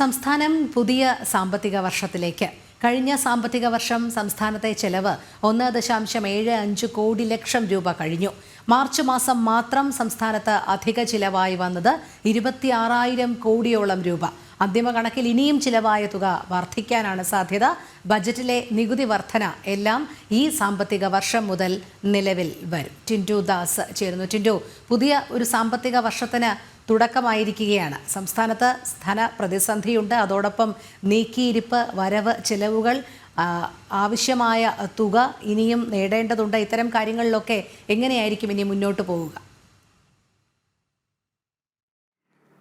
സംസ്ഥാനം പുതിയ സാമ്പത്തിക വർഷത്തിലേക്ക്. കഴിഞ്ഞ സാമ്പത്തിക വർഷം സംസ്ഥാനത്തെ ചെലവ് ഒന്ന് ദശാംശം ഏഴ് അഞ്ച് കോടി ലക്ഷം രൂപ കഴിഞ്ഞു. മാർച്ച് മാസം മാത്രം സംസ്ഥാനത്ത് അധിക ചിലവായി വന്നത് ഇരുപത്തിയാറായിരം കോടിയോളം രൂപ. അന്തിമ കണക്കിൽ ഇനിയും ചിലവായ തുക വർദ്ധിക്കാനാണ് സാധ്യത. ബജറ്റിലെ നികുതി വർധന എല്ലാം ഈ സാമ്പത്തിക വർഷം മുതൽ നിലവിൽ വരും. ടിന്റു ദാസ് ചേരുന്നു. ടിന്റു പുതിയ ഒരു സാമ്പത്തിക വർഷത്തിന് തുടക്കമായിരിക്കുകയാണ്. സംസ്ഥാനത്ത് ധന പ്രതിസന്ധിയുണ്ട്. അതോടൊപ്പം നീക്കിയിരിപ്പ് വരവ് ചെലവുകൾ ആവശ്യമായ തുക ഇനിയും നേടേണ്ടതുണ്ട്. ഇത്തരം കാര്യങ്ങളിലൊക്കെ എങ്ങനെയായിരിക്കും ഇനി മുന്നോട്ട് പോവുക?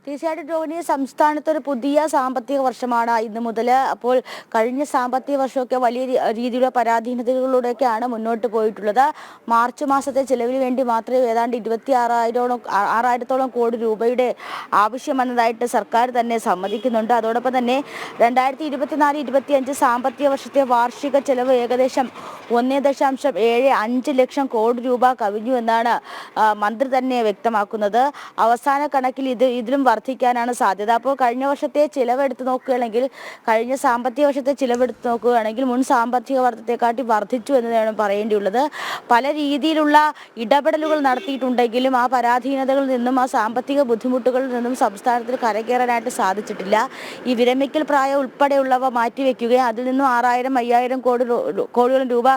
തീർച്ചയായിട്ടും രോഹിണി സംസ്ഥാനത്ത് ഒരു പുതിയ സാമ്പത്തിക വർഷമാണ് ഇന്ന് മുതൽ അപ്പോൾ കഴിഞ്ഞ സാമ്പത്തിക വർഷമൊക്കെ വലിയ രീതിയിലുള്ള പരാധീനതകളിലൂടെയൊക്കെയാണ് മുന്നോട്ട് പോയിട്ടുള്ളത്. മാർച്ച് മാസത്തെ ചെലവിന് വേണ്ടി മാത്രമേ ഏതാണ്ട് ഇരുപത്തി ആറായിരോളം ആറായിരത്തോളം കോടി രൂപയുടെ ആവശ്യം വന്നതായിട്ട് സർക്കാർ തന്നെ സമ്മതിക്കുന്നുണ്ട്. അതോടൊപ്പം തന്നെ രണ്ടായിരത്തി ഇരുപത്തിനാല് ഇരുപത്തിയഞ്ച് സാമ്പത്തിക വർഷത്തെ വാർഷിക ചെലവ് ഏകദേശം ഒന്നേ ദശാംശം ഏഴ് അഞ്ച് ലക്ഷം കോടി രൂപ കവിഞ്ഞു എന്നാണ് മന്ത്രി തന്നെ വ്യക്തമാക്കുന്നത്. അവസാന കണക്കിൽ ഇത് ഇതിലും വർദ്ധിക്കാനാണ് സാധ്യത. അപ്പോൾ കഴിഞ്ഞ വർഷത്തെ ചിലവെടുത്ത് നോക്കുകയാണെങ്കിൽ കഴിഞ്ഞ സാമ്പത്തിക വർഷത്തെ ചിലവെടുത്ത് നോക്കുകയാണെങ്കിൽ മുൻ സാമ്പത്തിക വർഷത്തെക്കാട്ടി വർദ്ധിച്ചു എന്ന് വേണം പറയേണ്ടിയുള്ളത്. പല രീതിയിലുള്ള ഇടപെടലുകൾ നടത്തിയിട്ടുണ്ടെങ്കിലും ആ പരാധീനതകളിൽ നിന്നും ആ സാമ്പത്തിക ബുദ്ധിമുട്ടുകളിൽ നിന്നും സംസ്ഥാനത്തിൽ കരകയറാനായിട്ട് സാധിച്ചിട്ടില്ല. ഈ വിരമിക്കൽ പ്രായം ഉൾപ്പെടെയുള്ളവ മാറ്റിവെക്കുകയും അതിൽ നിന്നും ആറായിരം അയ്യായിരം കോടി കോടിയോളം രൂപ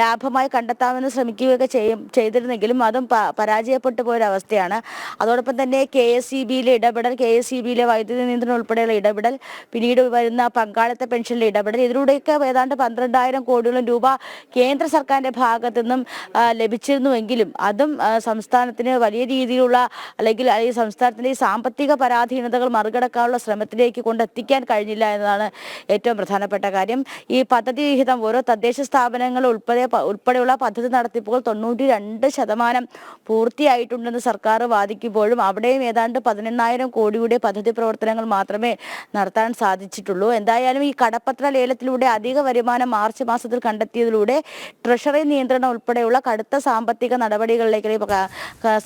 ലാഭമായി കണ്ടെത്താമെന്ന് ശ്രമിക്കുകയൊക്കെ ചെയ്യും ചെയ്തിരുന്നെങ്കിലും അതും പരാജയപ്പെട്ടു പോയൊരവസ്ഥയാണ്. അതോടൊപ്പം തന്നെ കെ എസ് ഇ ബിയിലെ ഇടപെടൽ കെ എസ് ഇ ബിയിലെ വൈദ്യുതി നിയന്ത്രണം ഉൾപ്പെടെയുള്ള ഇടപെടൽ പിന്നീട് വരുന്ന പങ്കാളിത്ത പെൻഷനിലെ ഇടപെടൽ ഇതിലൂടെയൊക്കെ ഏതാണ്ട് പന്ത്രണ്ടായിരം കോടിയോളം രൂപ കേന്ദ്ര സർക്കാരിന്റെ ഭാഗത്തു നിന്നും ലഭിച്ചിരുന്നുവെങ്കിലും അതും സംസ്ഥാനത്തിന് വലിയ രീതിയിലുള്ള അല്ലെങ്കിൽ ഈ സംസ്ഥാനത്തിന്റെ ഈ സാമ്പത്തിക പരാധീനതകൾ മറികടക്കാനുള്ള ശ്രമത്തിലേക്ക് കൊണ്ടെത്തിക്കാൻ കഴിഞ്ഞില്ല എന്നതാണ് ഏറ്റവും പ്രധാനപ്പെട്ട കാര്യം. ഈ പദ്ധതി വിഹിതം ഓരോ തദ്ദേശ സ്ഥാപനങ്ങൾ ഉൾപ്പെടെ ഉൾപ്പെടെയുള്ള പദ്ധതി നടത്തിപ്പുകൾ തൊണ്ണൂറ്റി രണ്ട് ശതമാനം പൂർത്തിയായിട്ടുണ്ടെന്ന് സർക്കാർ വാദിക്കുമ്പോഴും അവിടെയും ഏതാണ്ട് പതിനെണ്ണായിരം കോടിയുടെ പദ്ധതി പ്രവർത്തനങ്ങൾ മാത്രമേ നടത്താൻ സാധിച്ചിട്ടുള്ളൂ. എന്തായാലും ഈ കടപ്പത്ര ലേലത്തിലൂടെ അധിക വരുമാനം മാർച്ച് മാസത്തിൽ കണ്ടെത്തിയതിലൂടെ ട്രഷറി നിയന്ത്രണം ഉൾപ്പെടെയുള്ള കടുത്ത സാമ്പത്തിക നടപടികളിലേക്ക്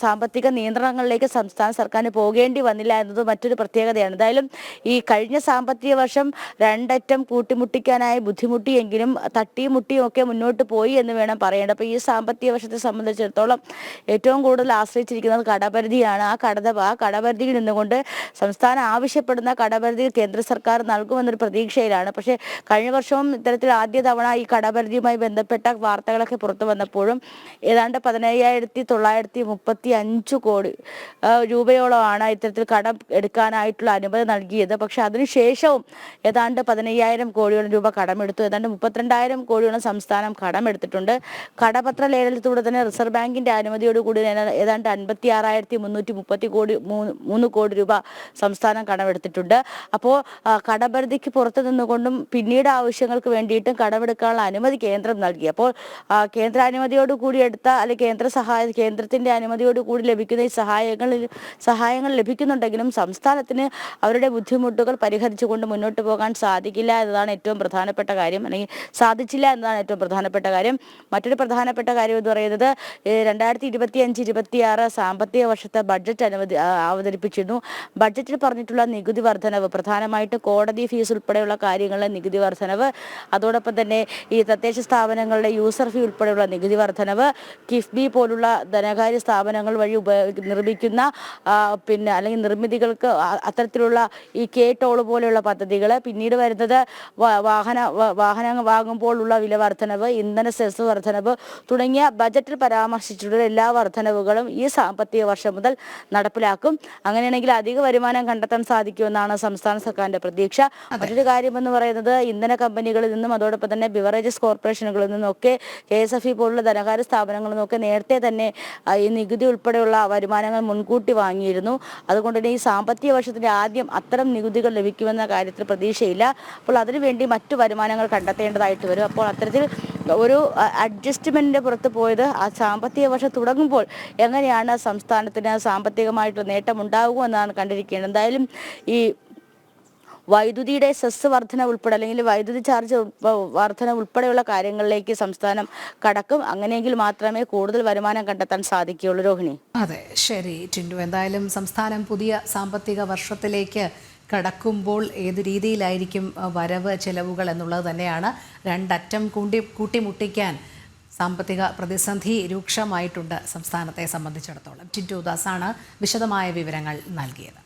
സാമ്പത്തിക നിയന്ത്രണങ്ങളിലേക്ക് സംസ്ഥാന സർക്കാരിന് പോകേണ്ടി വന്നില്ല എന്നത് മറ്റൊരു പ്രത്യേകതയാണ്. എന്തായാലും ഈ കഴിഞ്ഞ സാമ്പത്തിക വർഷം രണ്ടറ്റം കൂട്ടിമുട്ടിക്കാനായി ബുദ്ധിമുട്ടിയെങ്കിലും തട്ടിയും മുട്ടിയും ഒക്കെ മുന്നോട്ട് പോയി എന്ന് വേണം പറയേണ്ടത്. അപ്പോൾ ഈ സാമ്പത്തിക വർഷത്തെ സംബന്ധിച്ചിടത്തോളം ഏറ്റവും കൂടുതൽ ആശ്രയിച്ചിരിക്കുന്നത് കടപരിധിയാണ്. ആ കടത ആ കടപരിധിയിൽ നിന്നുകൊണ്ട് സംസ്ഥാനം ആവശ്യപ്പെടുന്ന കടപരിധി കേന്ദ്ര സർക്കാർ നൽകുമെന്നൊരു പ്രതീക്ഷയിലാണ്. പക്ഷേ കഴിഞ്ഞ വർഷവും ഇത്തരത്തിൽ ആദ്യ തവണ ഈ കടപരിധിയുമായി ബന്ധപ്പെട്ട വാർത്തകളൊക്കെ പുറത്തു വന്നപ്പോഴും ഏതാണ്ട് പതിനയ്യായിരത്തി തൊള്ളായിരത്തി മുപ്പത്തി അഞ്ച് കോടി രൂപയോളമാണ് ഇത്തരത്തിൽ കടം എടുക്കാനായിട്ടുള്ള അനുമതി നൽകിയത്. പക്ഷേ അതിനുശേഷവും ഏതാണ്ട് പതിനയ്യായിരം കോടിയോളം രൂപ കടമെടുത്തു. ഏതാണ്ട് മുപ്പത്തിരണ്ടായിരം കോടിയോളം സംസ്ഥാനം കടമെടുത്തിട്ടുണ്ട്. കടപത്ര ലേലത്തിലൂടെ തന്നെ റിസർവ് ബാങ്കിന്റെ അനുമതിയോടുകൂടി ഏതാ- ഏതാണ്ട് അൻപത്തി ആറായിരത്തി മുന്നൂറ്റി മുപ്പത്തി കോടി മൂന്ന് കോടി രൂപ സംസ്ഥാനം കടമെടുത്തിട്ടുണ്ട്. അപ്പോൾ കടപരിധിക്ക് പുറത്തു നിന്നുകൊണ്ടും പിന്നീട് ആവശ്യങ്ങൾക്ക് വേണ്ടിയിട്ടും കടമെടുക്കാനുള്ള അനുമതി കേന്ദ്രം നൽകി. അപ്പോൾ കേന്ദ്രാനുമതിയോട് കൂടി എടുത്ത അല്ലെങ്കിൽ കേന്ദ്ര സഹായ കേന്ദ്രത്തിന്റെ അനുമതിയോട് കൂടി ലഭിക്കുന്ന ഈ സഹായങ്ങൾ സഹായങ്ങൾ ലഭിക്കുന്നുണ്ടെങ്കിലും സംസ്ഥാനത്തിന് അവരുടെ ബുദ്ധിമുട്ടുകൾ പരിഹരിച്ചുകൊണ്ട് മുന്നോട്ട് പോകാൻ സാധിക്കില്ല എന്നതാണ് ഏറ്റവും പ്രധാനപ്പെട്ട കാര്യം. അല്ലെങ്കിൽ സാധിച്ചില്ല എന്നതാണ് ഏറ്റവും പ്രധാനപ്പെട്ട കാര്യം. മറ്റൊരു പ്രധാനപ്പെട്ട കാര്യം എന്ന് പറയുന്നത് രണ്ടായിരത്തി ഇരുപത്തി അഞ്ച് ഇരുപത്തി ആറ് സാമ്പത്തിക വർഷത്തെ ബഡ്ജറ്റ് അനുമതി അവതരിപ്പിച്ചിരുന്നു. ബഡ്ജറ്റിൽ പറഞ്ഞിട്ടുള്ള നികുതി വർധനവ് പ്രധാനമായിട്ട് കോടതി ഫീസ് ഉൾപ്പെടെയുള്ള കാര്യങ്ങളിലെ നികുതി വർധനവ് അതോടൊപ്പം തന്നെ ഈ തദ്ദേശ സ്ഥാപനങ്ങളുടെ യൂസർ ഫീ ഉൾപ്പെടെയുള്ള നികുതി വർധനവ് കിഫ്ബി പോലുള്ള ധനകാര്യ സ്ഥാപനങ്ങൾ വഴി ഉപ- നിർമ്മിക്കുന്ന പിന്നെ അല്ലെങ്കിൽ നിർമ്മിതികൾക്ക് അത്തരത്തിലുള്ള ഈ കെ ടോൾ പോലെയുള്ള പദ്ധതികൾ പിന്നീട് വരുന്നത് വാഹന വാഹനം വാങ്ങുമ്പോഴുള്ള വില വർധനവ് ഇന്ധന സെസ് വർധനവ് തുടങ്ങിയ ബജറ്റിൽ പരാമർശിച്ചിട്ടുള്ള എല്ലാ വർധനവുകളും ഈ സാമ്പത്തിക വർഷം മുതൽ നടപ്പിലാക്കും. അങ്ങനെയാണെങ്കിൽ അധിക വരുമാനം കണ്ടെത്താൻ സാധിക്കുമെന്നാണ് സംസ്ഥാന സർക്കാരിന്റെ പ്രതീക്ഷ. മറ്റൊരു കാര്യം എന്ന് പറയുന്നത് ഇന്ധന കമ്പനികളിൽ നിന്നും അതോടൊപ്പം തന്നെ ബിവറേജസ് കോർപ്പറേഷനുകളിൽ നിന്നൊക്കെ കെ എസ് എഫ് ഇ പോലുള്ള ധനകാര്യ സ്ഥാപനങ്ങളിൽ നിന്നൊക്കെ നേരത്തെ തന്നെ ഈ നികുതി ഉൾപ്പെടെയുള്ള വരുമാനങ്ങൾ മുൻകൂട്ടി വാങ്ങിയിരുന്നു. അതുകൊണ്ട് തന്നെ ഈ സാമ്പത്തിക വർഷത്തിന്റെ ആദ്യം അത്തരം നികുതികൾ ലഭിക്കുമെന്ന കാര്യത്തിൽ പ്രതീക്ഷയില്ല. അപ്പോൾ അതിനുവേണ്ടി മറ്റു വരുമാനങ്ങൾ കണ്ടെത്തേണ്ടതായിട്ട് വരും. അപ്പോൾ അത്തരത്തിൽ ഒരു അഡ്ജസ്റ്റ്മെന്റിന്റെ പുറത്ത് പോയത് ആ സാമ്പത്തിക വർഷം തുടങ്ങുമ്പോൾ എങ്ങനെയാണ് സംസ്ഥാനത്തിന് സാമ്പത്തികമായിട്ടുള്ള നേട്ടം ഉണ്ടാകുക എന്നാണ് കണ്ടിരിക്കേണ്ടത്. എന്തായാലും ഈ വൈദ്യുതിയുടെ സെസ് വർധന ഉൾപ്പെടെ അല്ലെങ്കിൽ വൈദ്യുതി ചാർജ് വർധന ഉൾപ്പെടെയുള്ള കാര്യങ്ങളിലേക്ക് സംസ്ഥാനം കടക്കും. അങ്ങനെയെങ്കിൽ മാത്രമേ കൂടുതൽ വരുമാനം കണ്ടെത്താൻ സാധിക്കുകയുള്ളൂ. രോഹിണി. അതെ ശരി ടിൻഡു. എന്തായാലും സംസ്ഥാനം പുതിയ സാമ്പത്തിക വർഷത്തിലേക്ക് കടക്കുമ്പോൾ ഏത് രീതിയിലായിരിക്കും വരവ് ചെലവുകൾ എന്നുള്ളത് തന്നെയാണ് രണ്ടറ്റം കൂട്ടി കൂട്ടിമുട്ടിക്കാൻ സാമ്പത്തിക പ്രതിസന്ധി രൂക്ഷമായിട്ടുണ്ട് സംസ്ഥാനത്തെ സംബന്ധിച്ചിടത്തോളം. ടിറ്റു ദാസാണ് വിശദമായ വിവരങ്ങൾ നൽകിയത്.